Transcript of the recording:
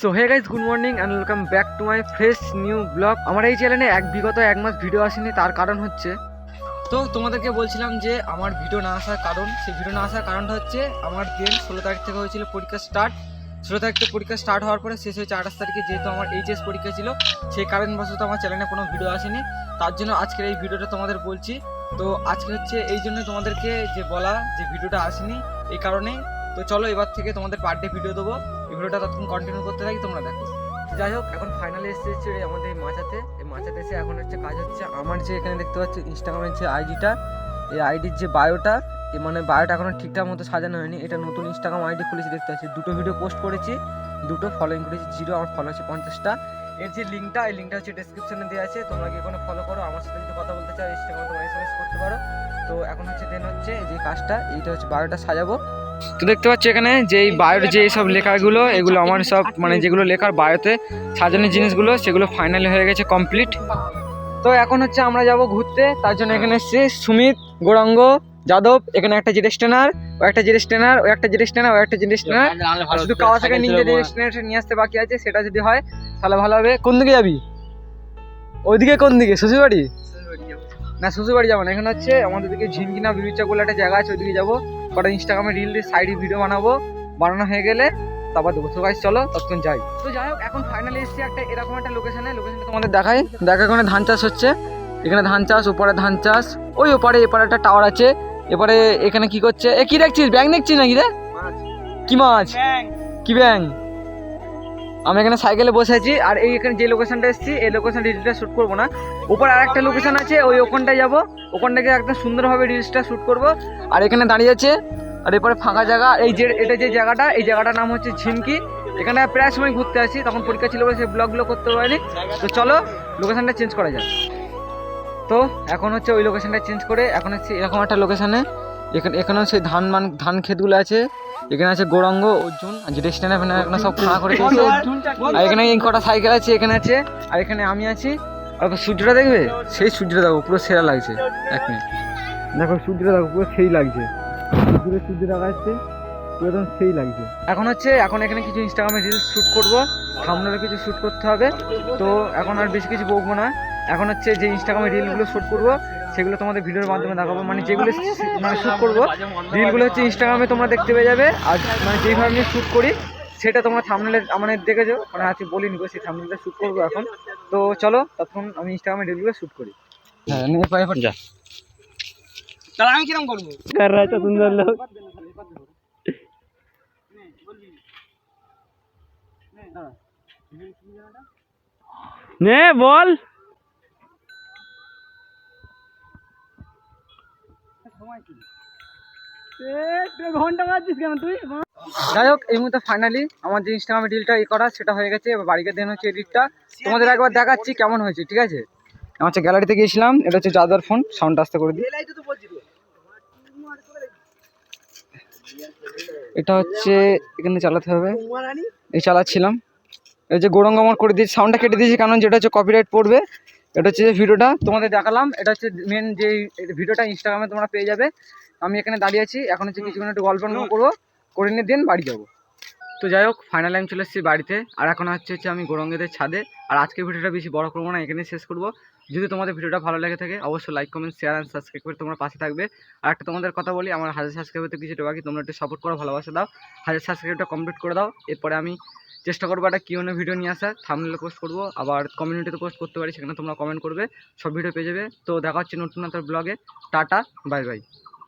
So hey guys good morning and welcome back to my fresh new blog আমার এই চ্যানেলে এক বিগত এক মাস ভিডিও আসেনি, তার কারণ হচ্ছে তো তোমাদেরকে বলছিলাম যে আমার ভিডিও না আসার কারণ, সেই ভিডিও না আসার কারণটা হচ্ছে আমার দিন ষোলো তারিখ থেকে হয়েছিল পরীক্ষা স্টার্ট ষোলো তারিখ থেকে পরীক্ষা স্টার্ট হওয়ার পরে শেষ হয়েছে আঠাশ তারিখে যেহেতু আমার এইচএস পরীক্ষা ছিল, সেই কারণবশত আমার চ্যানেলে কোনো ভিডিও আসেনি। তার জন্য আজকের এই ভিডিওটা তোমাদের বলছি। তো আজকে হচ্ছে এই জন্য তোমাদেরকে যে বলা যে ভিডিওটা আসেনি, এই কারণে তো চলো এবার থেকে তোমাদের পার ডে ভিডিও দেবো। ভিডিওটা ততক্ষণ কন্টিনিউ করতে থাকি, তোমরা দেখো। যাই হোক, এখন ফাইনালি এসে এসেছে আমাদের এই মাচাতে এই মাচাতে এসে এখন হচ্ছে কাজ হচ্ছে আমার যে এখানে দেখতে পাচ্ছি ইনস্টাগ্রামের যে আইডিটা এই আইডির যে বায়োটা এ মানে বায়োটা এখনও ঠিকঠাক মতো সাজানো হয়নি। এটা নতুন ইনস্টাগ্রাম আইডি খুলেছি, দেখতে পাচ্ছি। দুটো ভিডিও পোস্ট করেছি, দুটো ফলোইং করেছি জিরো আমার ফলো আছে পঞ্চাশটা। এর যে লিঙ্কটা এই লিঙ্কটা হচ্ছে ডেসক্রিপশনে দেওয়া আছে। তোমরা গিয়ে কোনো ফলো করো, আমার সাথে যদি কথা বলতে চাও ইনস্টাগ্রামে তোমরা এসএমএস করতে পারো। তো এখন হচ্ছে দেন হচ্ছে যে কাজটা, এইটা হচ্ছে বায়োটা সাজাবো। তো দেখতে পাচ্ছি এখানে যে এই বায়োর যে সব লেখাগুলো এগুলো আমার সব মানে যেগুলো লেখার বায়োতে সাজানোর জিনিসগুলো সেগুলো ফাইনালি হয়ে গেছে কমপ্লিট তো এখন হচ্ছে আমরা যাব ঘুরতে তার জন্য এখানে এসছে সুমিত গৌরাঙ্গ যাদব এখানে একটা জিরেস ট্রেনার ও একটা জিরেস ট্রেনার ও একটা জিরেস ট্রেনার ও একটা জিরেস ট্রেনার শুধু কাওয়াসাকি নিনজা জিরেস ট্রেনার নিয়ে আসতে বাকি আছে সেটা যদি হয় তাহলে ভালো হবে। কোন দিকে যাবি? ওইদিকে কোন দিকে? শ্বশুরবাড়ি? না শ্বশুরবাড়ি যাব না। এখানে হচ্ছে আমাদের দিকে ঝিনকিনা বিবিচা বলে একটা জায়গা আছে ওইদিকে যাব। কটা ইনস্টাগ্রামে রিল দিয়ে সাইডে ভিডিও বানাবো বানানো হয়ে গেলে তারপর দেবো। তো গাইজ চলো ততক্ষণ যাই। তো যাই হোক এখন ফাইনালি এসেছি একটা এরকম একটা লোকেশনে লোকেশানটা তোমাদের দেখাই। দেখা এখানে ধান চাষ হচ্ছে। এখানে ধান চাষ ওপারে ধান চাষ। ওই ওপারে এপারে একটা টাওয়ার আছে। এপারে এখানে কি করছে? এ কি দেখছিস? ব্যাং দেখছিস নাকি রে? কি মাছ? কি ব্যাং আমি এখানে সাইকেলে বসে আছি, আর এই এখানে যে লোকেশনটা এসেছি, এই লোকেশন রিলসটা শ্যুট করব না। উপরে আর একটা লোকেশন আছে, ওই ওখানটায় যাব। ওখানটাকে একদম সুন্দরভাবে রিলসটা শ্যুট করব। আর এখানে দাঁড়িয়ে আছে, আর এরপরে ফাঁকা জায়গা, এই যে, এটা যে জায়গাটা, এই জায়গাটার নাম হচ্ছে ঝিমকি। এখানে প্রায় সময় ঘুরতে আসি, তখন পরীক্ষা ছিল বলে সেই ব্লগগুলো করতে পারিনি। তো চলো লোকেশনটা চেঞ্জ করা যাক। তো এখন হচ্ছে ওই লোকেশনটা চেঞ্জ করে, এখন হচ্ছে এরকম একটা লোকেশানে এখানে এখানেও সেই ধান মান ধান ক্ষেতগুলো আছে। এখানে আছে গৌরাঙ্গ অর্জুন আর যেটা স্ট্যান্ড এখানে এখানে সব খাড়া করে দিয়েছে। আর এখানে এই কটা সাইকেল আছে এখানে আছে আর এখানে আমি আছি। আর সূর্যটা দেখবে? সেই সূর্যটা দেখো পুরো সেরা লাগছে। এক মিনিট। দেখো সূর্যটা দেখো পুরো সেই লাগছে। দূরে সূর্য দেখা যাচ্ছে পুরো একদম সেই লাগছে। এখন হচ্ছে এখন এখানে কিছু ইনস্টাগ্রামে রিলস শ্যুট করব। সামনেও কিছু শ্যুট করতে হবে। তো এখন আর বেশি কিছু বকবো না। এখন হচ্ছে যে ইনস্টাগ্রামে রিলগুলো শ্যুট করব সেগুলো তোমাদের ভিডিওর মাধ্যমে দেখাবো। মানে যেগুলো মানে শ্যুট করব রিলগুলো হচ্ছে ইনস্টাগ্রামে তোমরা দেখতে পেয়ে যাবে। আর মানে যেইভাবে আমি শ্যুট করি সেটা তোমার থামনেলে আমাদের দেখেছ। মানে আজকে বলি নিব সেই থামনেলটা শ্যুট করব এখন। তো চলো তখন আমি ইনস্টাগ্রামে রিলগুলো শ্যুট করি। হ্যাঁ যা। নে বল। लोग নে ঘণ্টা বাজছিস কেন তুই? যাই হোক এই মুহূর্তে ফাইনালি আমার যে ইনস্টাগ্রামে রিলটা ই করা সেটা হয়ে গেছে। এবার বাড়িতে দেন হচ্ছে এডিটটা তোমাদের একবার দেখাচ্ছি কেমন হয়েছে ঠিক আছে? আমার হচ্ছে গ্যালারিতে গিয়েছিলাম এটা হচ্ছে যাদার ফোন সাউন্ড আসতে করে দিই। এটা হচ্ছে এখানে চালাতে হবে। এই চালাচ্ছিলাম। এই যে গৌরঙ্গ আমার করে দিয়েছি সাউন্ডটা কেটে দিয়েছি কারণ যেটা হচ্ছে কপিরাইট পড়বে এটা হচ্ছে যে ভিডিওটা তোমাদের দেখালাম। এটা হচ্ছে মেন যে ভিডিওটা ইনস্টাগ্রামে তোমরা পেয়ে যাবে। আমি এখানে দাঁড়িয়ে আছি। এখন হচ্ছে কিছুক্ষণ একটু গল্প করব। করে নিয়ে দিন বাড়ি যাব। তো যাই হোক ফাইনালি আমি চলে এসেছি বাড়িতে। আর এখন হচ্ছে হচ্ছে আমি গৌরঙ্গেদের ছাদে। আর আজকের ভিডিওটা বেশি বড় করব না এখানে শেষ করব। যদি তোমাদের ভিডিওটা ভালো লেগে থাকে, অবশ্যই like comment share and subscribe করে তোমরা পাশে থাকবে। আর একটা তোমাদের কথা বলি, আমার হাজার সাবস্ক্রাইবার তো কিছুটা বাকি, তোমরা একটু সাপোর্ট করো, ভালোবাসা দাও। হাজার সাবস্ক্রাইবটা কমপ্লিট করে দাও। এরপরে আমি চেষ্টা করব একটা কিউনে ভিডিও নিয়ে আসার। থামলে পোস্ট করব, আবার কমিউনিটিতে পোস্ট করতে পারি, সেখানে তোমরা কমেন্ট করবে, সব ভিডিও পেয়ে যাবে। তো দেখা হচ্ছে নতুন একটা ব্লগে টাটা বাই বাই